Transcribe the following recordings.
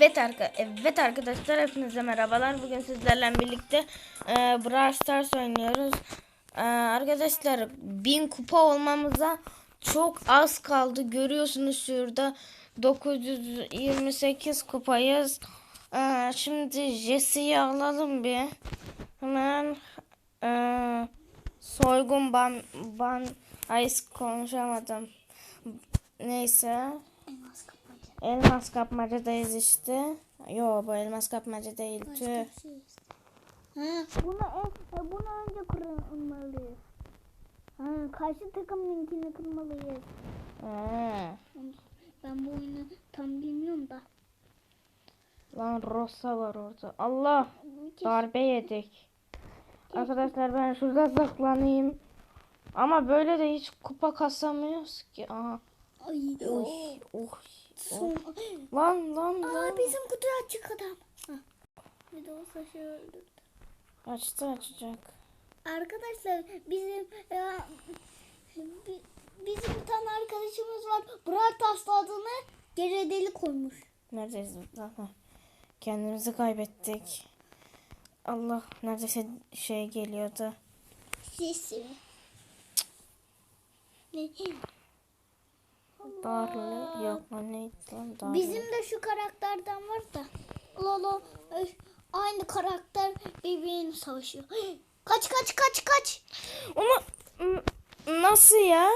Evet, arka, evet arkadaşlar hepinize merhabalar. Bugün sizlerle birlikte e, Brawl Stars oynuyoruz. E, arkadaşlar 1000 kupa olmamıza çok az kaldı. Görüyorsunuz şurada 928 kupayız. E, şimdi Jesse'yi alalım bir. Hemen e, soygun ban, ban ay konuşamadım. Neyse. Elmas kapmaca. Elmas kapmacadayız işte. Yo bu elmas kapmaca değil. Başka Tüh. bir şey işte. Ha, bunu, en, bunu önce kırmalıyız. Ha, karşı takımınkini kırmalıyız. Ee, Ben bu oyunu tam bilmiyorum da. lan Rosa var orada. Allah darbe yedik. Arkadaşlar ben şurada saklanayım. Ama böyle de hiç kupa kasamıyoruz ki. Aha. Ay, Oy, oh. oy. Son. Lan lan Aa, lan. bizim kutuyu açık adam. Bir de olsa şey öldü. Açtı açacak. Arkadaşlar bizim e, bi- bizim bir tane arkadaşımız var. Brawl adını geri deli koymuş. Neredeyiz? Aha. Kendimizi kaybettik. Allah neredeyse şey geliyordu. Sesi. Ne? Darlı yok lan neydi lan darlı. Bizim de şu karakterden var da. Lolo e, aynı karakter birbirine savaşıyor. Kaç kaç kaç kaç. Onu nasıl ya?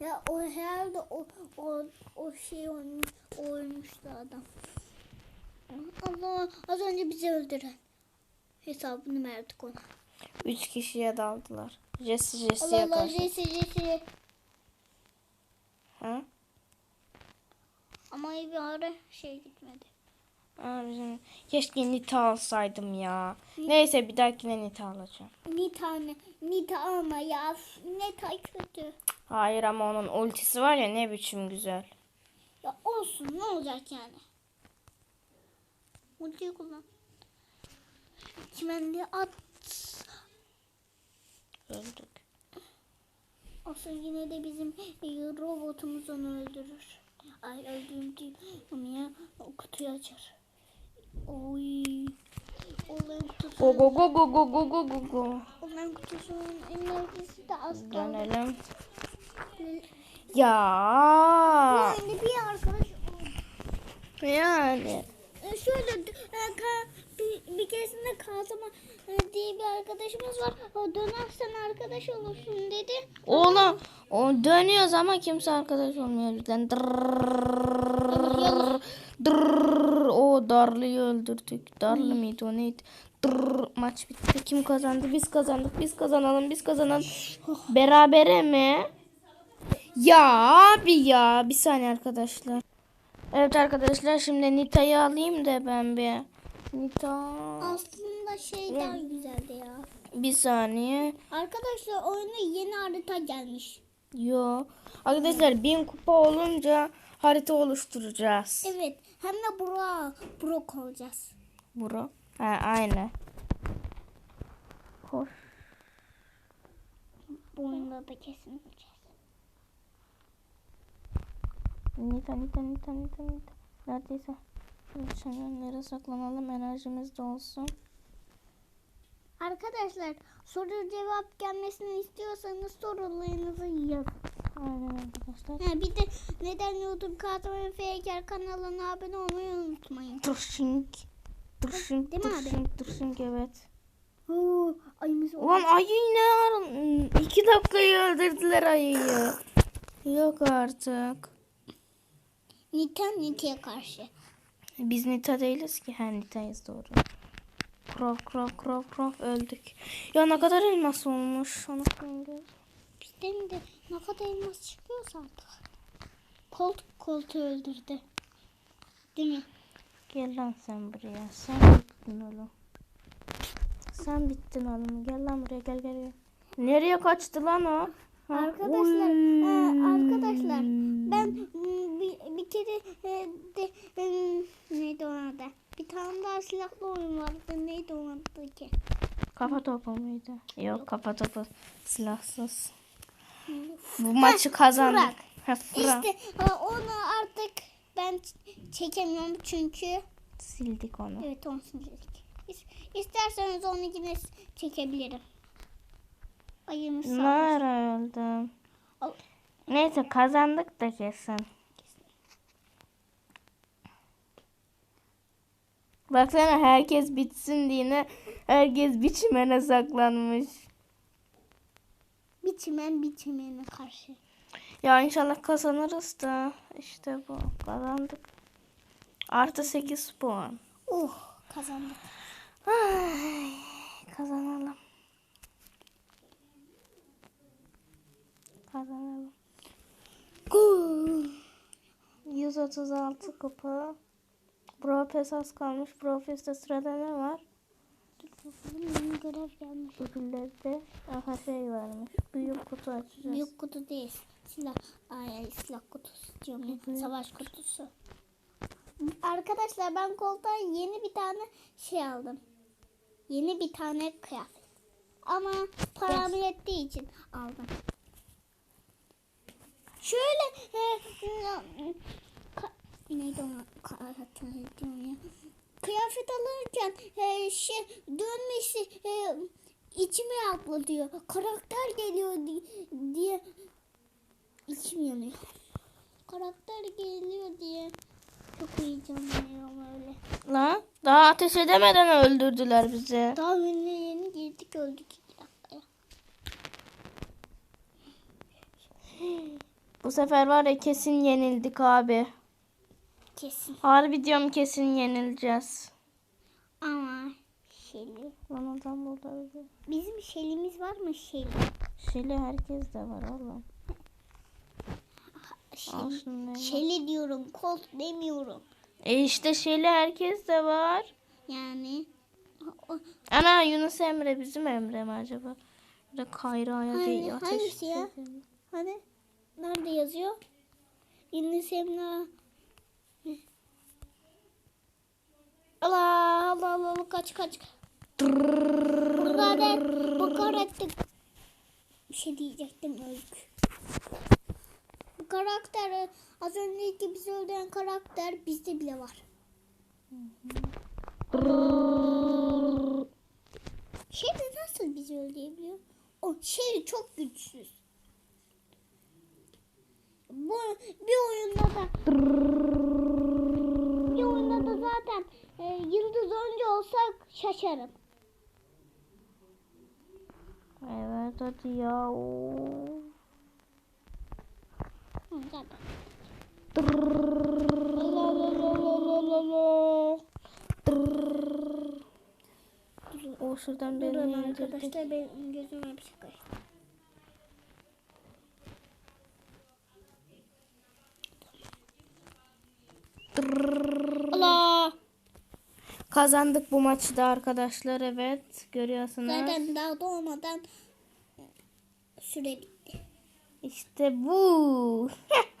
Ya o herhalde o o o şey olmuş, o ölmüştü adam. Allah az önce bizi öldüren. Hesabını verdik ona. Üç kişiye daldılar. Jesse Allah Jesse'ye Allah karşı. Jesse Jesse. Ha? Ama bir ara şey gitmedi. Aa, bizim... Keşke Nita alsaydım ya. Neyse bir dahakine Nita alacağım. Nita ne? Nita ama ya. Nita kötü. Hayır ama onun ultisi var ya ne biçim güzel. Ya olsun ne olacak yani? Ultiyi kullan. Çimenli at. Öldük. Olsun yine de bizim e, robotumuz onu öldürür. Ay öldüğüm değil. Ya o kutuyu açar. Oy. Olayın kutusu. Go go go go go go go go go. Olayın kutusunun enerjisi de az kaldı. Dönelim. Ya. oyunda bir arkadaş Yani. E, şöyle e, bir, bir keresinde Kazıma e, diye bir arkadaşımız var. O dönersen arkadaş olursun dedi. Oğlum o dönüyoruz ama kimse arkadaş olmuyor bizden. O Darlı'yı öldürdük. Darlı mıydı o neydi? Dırrrr. Maç bitti. Kim kazandı? Biz kazandık. Biz kazanalım. Biz kazanalım. Berabere mi? Ya abi ya. Bir saniye arkadaşlar. Evet arkadaşlar şimdi Nita'yı alayım da ben bir. Nita. Aslında şeyden güzeldi ya. Bir saniye. Arkadaşlar oyuna yeni harita gelmiş. Yo. Arkadaşlar bin kupa olunca harita oluşturacağız. Evet. Hem de Burak. Burak olacağız. Bura. Ha aynı. Koş. Bu oyunda da kesin olacağız. Nita nita nita nita nita. Neredeyse. Şöyle çengelere saklanalım enerjimiz de olsun. Arkadaşlar soru cevap gelmesini istiyorsanız sorularınızı yazın. Aynen arkadaşlar. Ha, bir de neden YouTube Kazım Feyker kanalına abone olmayı unutmayın. Tırşink. Tırşink Değil mi abi? tırşink tırşink evet. Oo, ayımız. Ulan ayı ne İki dakikayı öldürdüler ayıyı. Yok artık. Nita Nita'ya karşı. Biz Nita değiliz ki. Ha Nita'yız doğru. Krov krov krov krov öldük. Ya ne kadar elmas olmuş. Onu koyayım. Bizden de ne kadar elmas çıkıyorsa artık. Colt Colt'u öldürdü. Değil mi? Gel lan sen buraya. Sen bittin oğlum. Sen bittin oğlum. Gel lan buraya gel gel. gel. Nereye kaçtı lan o? Ha, Arkadaşlar, e, arkadaşlar ben kere e, de mm, neydi o adı? Bir tane daha silahlı oyun vardı. Neydi o adı ki? Kafa topu muydu? Yok kafa topu silahsız. Bu maçı kazandık. Fırak. Ha, Fırak. İşte e, onu artık ben çekemiyorum çünkü Sildik onu. Evet onu sildik. İs- İsterseniz onu yine çekebilirim. Ayımız sağ. Nara öldüm. Neyse kazandık da kesin. Baksana herkes bitsin diye herkes biçimene saklanmış. Biçimen biçimene karşı. Ya inşallah kazanırız da işte bu kazandık. Artı 8 puan. Oh kazandık. Ay, kazanalım. Kazanalım. Gol. 136 kupa. Profes az kalmış. Profes'te sırada ne var? Yeni görev gelmiş. Ödüllerde aha şey varmış. Büyük kutu açacağız. Büyük kutu değil. Silah. Ay silah kutusu diyorum ya. Savaş kutusu. Arkadaşlar ben koltuğa yeni bir tane şey aldım. Yeni bir tane kıyafet. Ama param yettiği için aldım. Şöyle e, neydi ona hatırlıyorum ya. Kıyafet alırken e, şey dönmesi e, içime yapılıyor. Karakter geliyor di- diye içim yanıyor. Karakter geliyor diye çok heyecanlanıyorum öyle. Lan daha ateş edemeden öldürdüler bizi. Daha yeni yeni girdik öldük. Bu sefer var ya kesin yenildik abi. Kesin. Harbi diyorum kesin yenileceğiz. Ama Şeli. Lan adam burada öldü. Bizim Şeli'miz var mı Şeli? Şili herkes de var oğlum. Şeli? Şeli diyorum. Colt demiyorum. E işte Şili herkes de var. Yani o, Ana Yunus Emre bizim Emre mi acaba? Bir de Kayra'ya Hangi- değil ateş. hangisi ya? Hadi. Nerede yazıyor? Yunus Emre. Allah Allah Allah kaç kaç. Burada bakar ettik. Bir şey diyecektim öldük. Bu karakter az önceki bizi öldüren karakter bizde bile var. Şey de nasıl bizi öldürebiliyor? O şey çok güçsüz. Bu bir oyunda da bir oyunda da zaten e, yıldız önce olsak şaşarım. Evet hadi ya. Hı. O şuradan Durun beni indirdi. arkadaşlar benim gözüme bir şey kaçtı. Allah. Kazandık bu maçı da arkadaşlar evet. Görüyorsunuz. Zaten daha doğmadan süre bitti. İşte bu.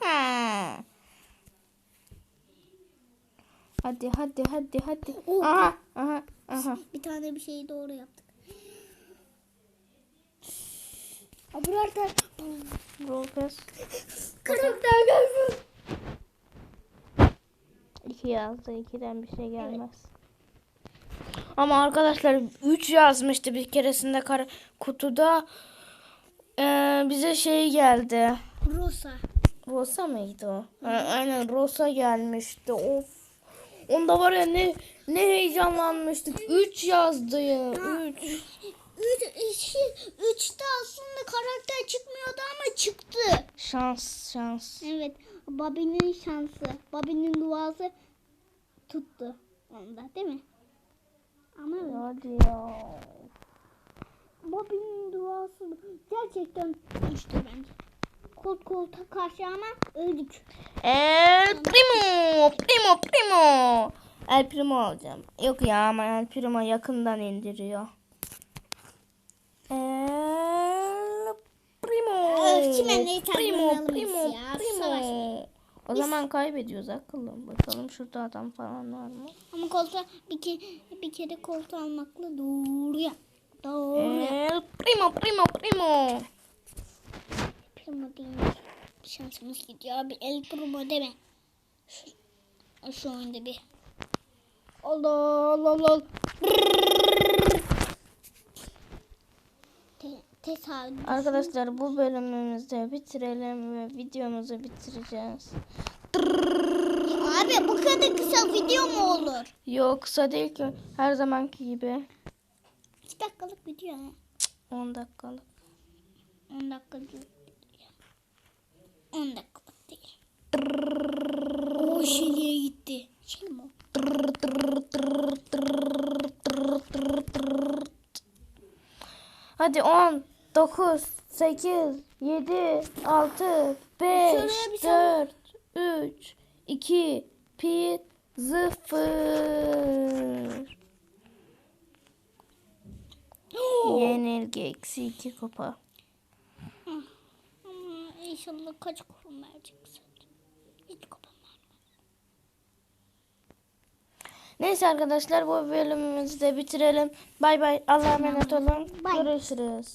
hadi hadi hadi hadi. Oh. Aha aha aha. Bir tane bir şeyi doğru yaptık. Ha, Burada Profes. karakter gelsin. İki yazdı. ikiden bir şey gelmez. Ama arkadaşlar 3 yazmıştı bir keresinde kara kutuda. Ee, bize şey geldi. Rosa. Rosa mıydı o? Ha, aynen Rosa gelmişti. Of. Onda var ya ne ne heyecanlanmıştık. 3 yazdı ya. 3. Üç, iki, üçte aslında karakter çıkmıyordu ama çıktı. Şans şans. Evet. Bobby'nin şansı. Bobby'nin duası tuttu. Onda değil mi? Ama. Hadi ya. Bobby'nin duası gerçekten düştü bence. Kol kolta karşı ama öldük. El Primo. Primo Primo. El Primo alacağım. Yok ya ama El Primo yakından indiriyor. El Primo. Öf, neyi Primo, Primo, ya, Primo. O zaman kaybediyoruz akıllım. Bakalım şurada adam falan var mı? Ama koltuğa bir, ke bir kere koltuğu almakla doğru ya. Doğru. El Primo, Primo, Primo. Primo değil. Şansımız gidiyor abi. El primo deme. Şu, şu oyunda bir. Allah Allah Allah. Tesadüf. Arkadaşlar bu bölümümüzde bitirelim ve videomuzu bitireceğiz. Abi bu kadar kısa video mu olur? Yok kısa değil ki her zamanki gibi 2 dakikalık video ne? 10 dakikalık. 10 dakika değil. 10 dakikalık değil. O Şili'ye gitti. Şili mi o? Hadi 10, 9, 8, 7, 6, 5, Şuraya bir sen- 4, 3, 2, 1, 0. Yenilgi eksi 2 kupa. İnşallah kaç kurum verecek zaten. Hiç kurum Neyse arkadaşlar bu bölümümüzü de bitirelim. Bay bay. Allah'a emanet olun. Bay. Görüşürüz.